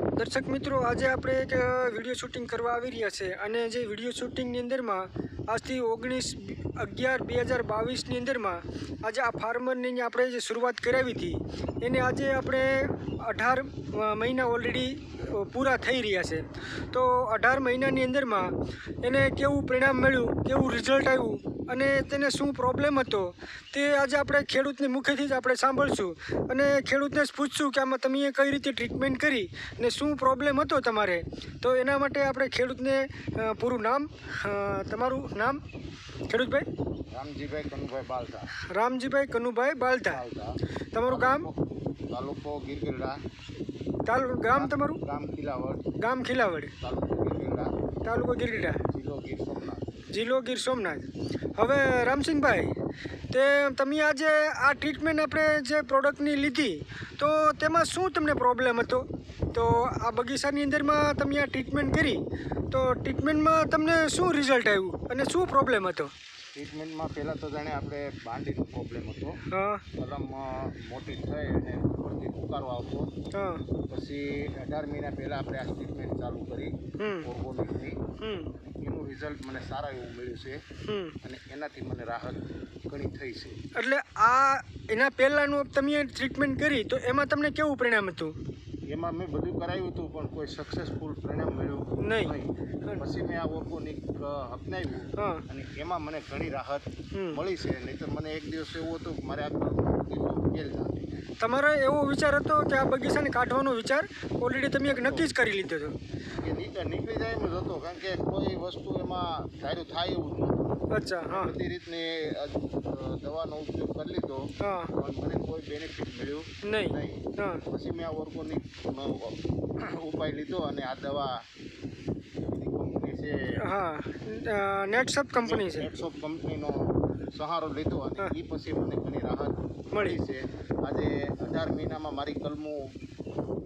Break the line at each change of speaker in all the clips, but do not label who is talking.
દર્શક મિત્રો, આજે આપણે એક વીડિયો શૂટિંગ કરવા આવી રહ્યા છે અને જે વીડિયો શૂટિંગની અંદરમાં, આજથી ઓગણીસ અગિયાર બે હજાર બાવીસની અંદરમાં, આજે આ ફાર્મરની આપણે જે શરૂઆત કરાવી હતી, એને આજે આપણે અઢાર મહિના ઓલરેડી પૂરા થઈ રહ્યા છે. તો અઢાર મહિનાની અંદરમાં એને કેવું પરિણામ મળ્યું, કેવું રિઝલ્ટ આવ્યું અને તેને શું પ્રોબ્લેમ હતો તે આજે આપણે ખેડૂતની મુખેથી જ આપણે સાંભળશું. અને ખેડૂતને જ પૂછશું કે આમાં તમે કઈ રીતે ટ્રીટમેન્ટ કરી ને શું પ્રોબ્લેમ હતો તમારે. તો એના માટે આપણે ખેડૂતને પૂરું નામ તમારું નામ? ખેડૂતભાઈ?
રામજીભાઈ કનુભાઈ બાલતા.
રામજીભાઈ કનુભાઈ બાલધા
બાલતા.
તમારું ગામ?
તાલુકો ગીરગઢડા
તાલ ગામ તમારું?
ગામ ખીલાવડ.
ગામ ખીલાવડ.
તાલુકો ગીરગઢડા
તાલુકો ગીરગઢા
જિલ્લો ગીર સોમનાથ.
જિલ્લો ગીર સોમનાથ. હવે રામસિંહભાઈ તે તમે આજે આ ટ્રીટમેન્ટ આપણે જે પ્રોડક્ટની લીધી તો તેમાં શું તમને પ્રોબ્લેમ હતો? તો આ બગીચાની અંદરમાં તમે આ ટ્રીટમેન્ટ કરી તો ટ્રીટમેન્ટમાં તમને શું રિઝલ્ટ આવ્યું અને શું પ્રોબ્લેમ હતો?
ટ્રીટમેન્ટમાં પહેલાં તો જાણે આપણે બાંડીનો પ્રોબ્લેમ હતો.
હા.
કલમ મોટી થઈ અને ઉપરથી ઉકારો આવતો.
હા.
પછી અઢાર મહિના પહેલાં આપણે આ ટ્રીટમેન્ટ ચાલુ કરી. ઓર્ગોનિકની એનું રિઝલ્ટ મને સારા એવું મળ્યું છે. અને એનાથી મને રાહત ઘણી થઈ છે.
એટલે આ એના પહેલાંનું તમે ટ્રીટમેન્ટ કરી તો એમાં તમને કેવું પરિણામ હતું?
એમાં મેં બધું કરાવ્યું હતું પણ કોઈ સક્સેસફુલ પરિણામ મળ્યું
નહીં.
પછી મેં આ ઓર્ગોનિક અપનાવ્યું. અને એમાં મને ઘણી રાહત. મળી છે. નહીં તો મને એક દિવસ એવું હતું કે મારે આ
તમારો એવો વિચાર હતો કે આ બગીચાને કાઢવાનો વિચાર? ઓલરેડી તમે એક નક્કી જ કરી લીધો હતો.
એ નીકળ નીકળી જાય એમ જ હતો કારણ કે કોઈ વસ્તુ એમાં ધાર્યું થાય એવું જ નહોતું.
અચ્છા હા.
બધી રીતની દવાનો ઉપયોગ કરી લીધો.
હા.
પણ મને કોઈ બેનિફિટ મળ્યું
નહીં.
નહીં.
હા.
પછી મેં આ ઓર્ગોનિક ઉપાય લીધો અને આ દવા છે
હા નેટસપ કંપની છે.
નેટસોપ કંપનીનો સહારો લીધો અને એ પછી મને ઘણી રાહત
મળી.
મળી. છે. આજે અઢાર મહિનામાં મારી કલમો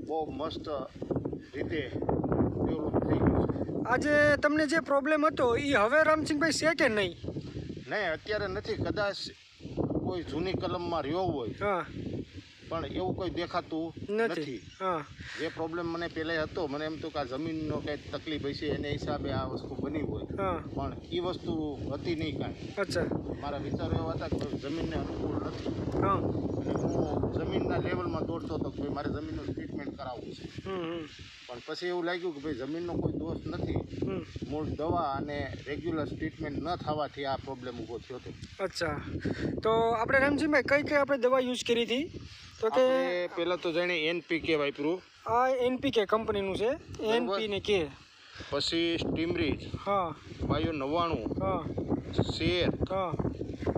બહુ મસ્ત રીતે ડેવલપ થઈ ગયું છે.
આજે તમને જે પ્રોબ્લેમ હતો એ હવે રામસિંહભાઈ છે કે નહીં?
નહીં અત્યારે નથી. કદાચ કોઈ જૂની કલમમાં રહ્યો હોય.
હા.
પણ એવું કોઈ દેખાતું
નથી.
જે પ્રોબ્લેમ મને પહેલાં હતો મને એમ તો કે આ જમીનનો કંઈ તકલીફ હશે એને હિસાબે આ વસ્તુ બની હોય. પણ એ વસ્તુ હતી નહીં કાંઈ.
અચ્છા.
મારા વિચારો એવા હતા કે જમીનને અનુકૂળ નથી.
હા.
અને હું જમીનના લેવલમાં દોડતો હતો કે મારે જમીનનું કરાવવું છે. પણ પછી એવું લાગ્યું કે ભાઈ જમીનનો કોઈ દોષ નથી. મૂળ દવા અને રેગ્યુલર ટ્રીટમેન્ટ ન થવાથી આ પ્રોબ્લેમ ઊભો થયો હતો.
અચ્છા. તો આપણે રામજીભાઈ કઈ કઈ આપણે દવા યુઝ કરી હતી? તો કે
પહેલાં તો જાણે એનપીકે વાપર્યું.
આ એનપીકે કંપનીનું છે. એનપી ને કે
પછી સ્ટીમરીજ
હા.
બાયો નવ્વાણું.
હા.
શેર.
હા.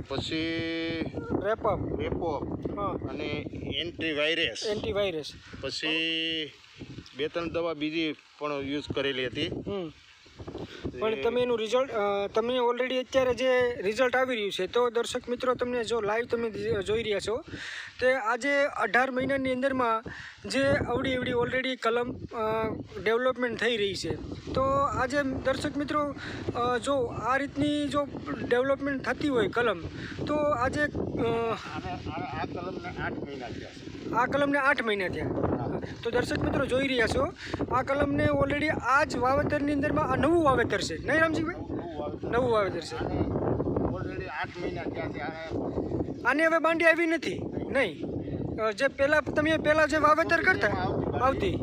પછી
રેપઅપ
રેપો
હા.
અને એન્ટીવાયરસ
એન્ટીવાયરસ
પછી બે ત્રણ દવા બીજી પણ યુઝ કરેલી હતી.
પણ તમે એનું રિઝલ્ટ તમે ઓલરેડી અત્યારે જે રિઝલ્ટ આવી રહ્યું છે તો દર્શક મિત્રો તમને જો લાઈવ તમે જોઈ રહ્યા છો તે આજે અઢાર મહિનાની અંદરમાં જે અવડી એવડી ઓલરેડી કલમ ડેવલપમેન્ટ થઈ રહી છે. તો આજે દર્શક મિત્રો જો આ રીતની જો ડેવલપમેન્ટ થતી હોય કલમ તો આજે
આ કલમને આઠ મહિના થયા
આ કલમને આઠ મહિના થયા. તો દર્શક મિત્રો જોઈ રહ્યા છો, આ કલમને ઓલરેડી આ જ વાવેતરની અંદરમાં આ નવું વાવેતર છે. નહીં રામજીભાઈ?
નવું વાવેતર
છે.
આને
હવે બાંડી આવી નથી? નહીં. જે પહેલાં, તમે પહેલાં જે વાવેતર કરતા, આવતી.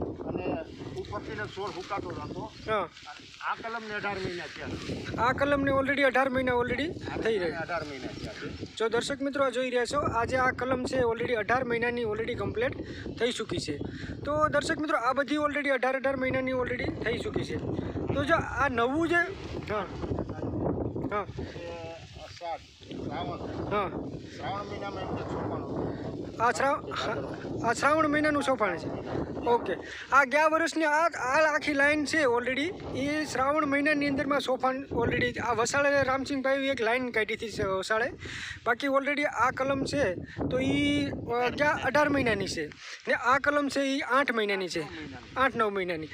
અને છોડ હુકાતો હતો આ કલમને અઢાર મહિના થયા
આ કલમને ઓલરેડી અઢાર મહિના ઓલરેડી થઈ રહી
અઢાર મહિના થયા
જો દર્શક મિત્રો જોઈ રહ્યા છો આજે આ કલમ છે ઓલરેડી અઢાર મહિનાની ઓલરેડી કમ્પ્લીટ થઈ ચૂકી છે. તો દર્શક મિત્રો આ બધી ઓલરેડી અઢાર અઢાર મહિનાની ઓલરેડી થઈ ચૂકી છે. તો જો આ નવું જે હા. હા. હા.
શ્રાવણ મહિનામાં એમને
આ શ્રાવણ હા, આ શ્રાવણ મહિનાનું સોપાણ છે. ઓકે. આ ગયા વર્ષની આ આ આખી લાઈન છે ઓલરેડી એ શ્રાવણ મહિનાની અંદરમાં સોફાન ઓલરેડી આ વસાળે રામસિંહભાઈ એક લાઈન કાઢી હતી વસાળે. બાકી ઓલરેડી આ કલમ છે તો એ ગયા અઢાર મહિનાની છે. ને આ કલમ છે એ આઠ મહિનાની છે. આઠ નવ મહિનાની.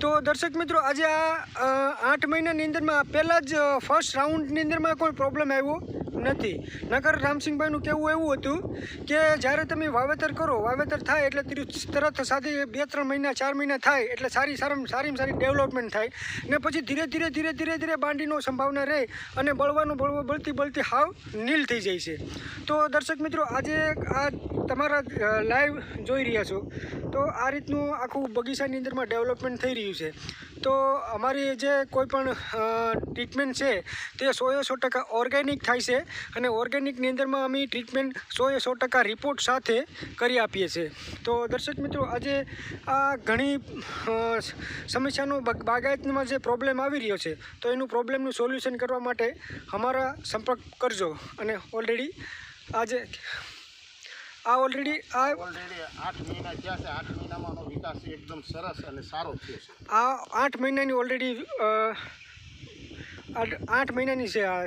તો દર્શક મિત્રો આજે આ આઠ મહિનાની અંદરમાં પહેલાં જ ફર્સ્ટ રાઉન્ડની અંદરમાં કોઈ પ્રોબ્લેમ આવ્યો? નથી. નગર રામસિંહભાઈનું કહેવું એવું હતું કે, જ્યારે તમે વાવેતર કરો, વાવેતર થાય એટલે તિરુ- તરત સાથે બે, ત્રણ મહિના, ચાર મહિના થાય એટલે સારી સારામાં સારીમાં સારી ડેવલપમેન્ટ થાય ને પછી ધીરે ધીરે ધીરે ધીરે ધીરે બાંડીનો સંભાવના રહે અને બળવાનું, બળવો, બળતી બળતી હાવ નીલ થઈ જાય છે. તો દર્શક મિત્રો, આજે આ તમારા લાઈવ જોઈ રહ્યા છો. તો આ રીતનું આખું બગીચાની અંદરમાં ડેવલપમેન્ટ થઈ રહ્યું છે. તો અમારી જે કોઈ પણ ટ્રીટમેન્ટ છે, તે સોએ સો ટકા ઓર્ગેનિક થાય છે અને ઓર્ગેનિકની અંદરમાં અમે ટ્રીટમેન્ટ સોએ સો ટકા રિપોર્ટ સાથે કરી આપીએ છીએ. તો દર્શક મિત્રો, આજે આ ઘણી સમસ્યાનો બાગાયતમાં જે પ્રોબ્લેમ આવી રહ્યો છે, તો એનું પ્રોબ્લેમનું સોલ્યુશન કરવા માટે અમારા સંપર્ક કરજો. અને ઓલરેડી આજે આ ઓલરેડી આ
ઓલરેડી આઠ મહિના થયા છે. આઠ મહિનામાં આનો વિકાસ એકદમ સરસ અને સારો થયો છે.
આ આઠ મહિનાની ઓલરેડી આઠ મહિનાની છે આ.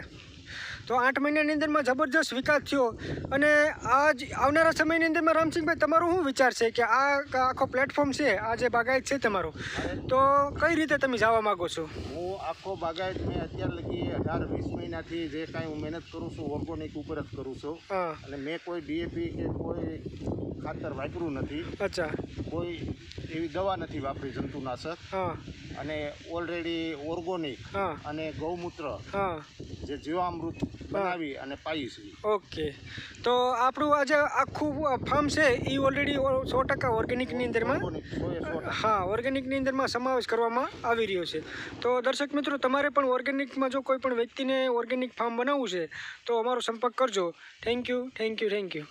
તો આઠ મહિનાની અંદરમાં જબરજસ્ત વિકાસ થયો અને આ જ આવનારા સમયની અંદરમાં રામસિંહભાઈ તમારો શું વિચાર છે કે આ આખો પ્લેટફોર્મ છે આ જે બાગાયત છે તમારો તો કઈ રીતે તમે જવા માગો છો?
હું આખો બાગાયત મેં અત્યાર લગી અઢાર વીસ મહિનાથી જે કાંઈ હું મહેનત કરું છું ઓર્ગોનિક ઉપર જ કરું છું. અને મેં કોઈ ડીએપી કે કોઈ ખાતર વાપર્યું નથી.
અચ્છા.
કોઈ એવી દવા નથી વાપરી જંતુનાશક.
હા.
અને ઓલરેડી ઓર્ગોનિક અને ગૌમૂત્ર
હા.
જે જીવામૃત બનાવી અને પાઈ છે.
ઓકે. તો આપણું આજે આખું ફાર્મ છે એ ઓલરેડી સો ટકા ઓર્ગેનિકની અંદરમાં. હા ઓર્ગેનિકની અંદરમાં સમાવેશ કરવામાં આવી રહ્યો છે. તો દર્શક મિત્રો તમારે પણ ઓર્ગેનિકમાં જો કોઈ પણ વ્યક્તિને ઓર્ગેનિક ફાર્મ બનાવવું છે તો અમારો સંપર્ક કરજો. Thank you thank you thank you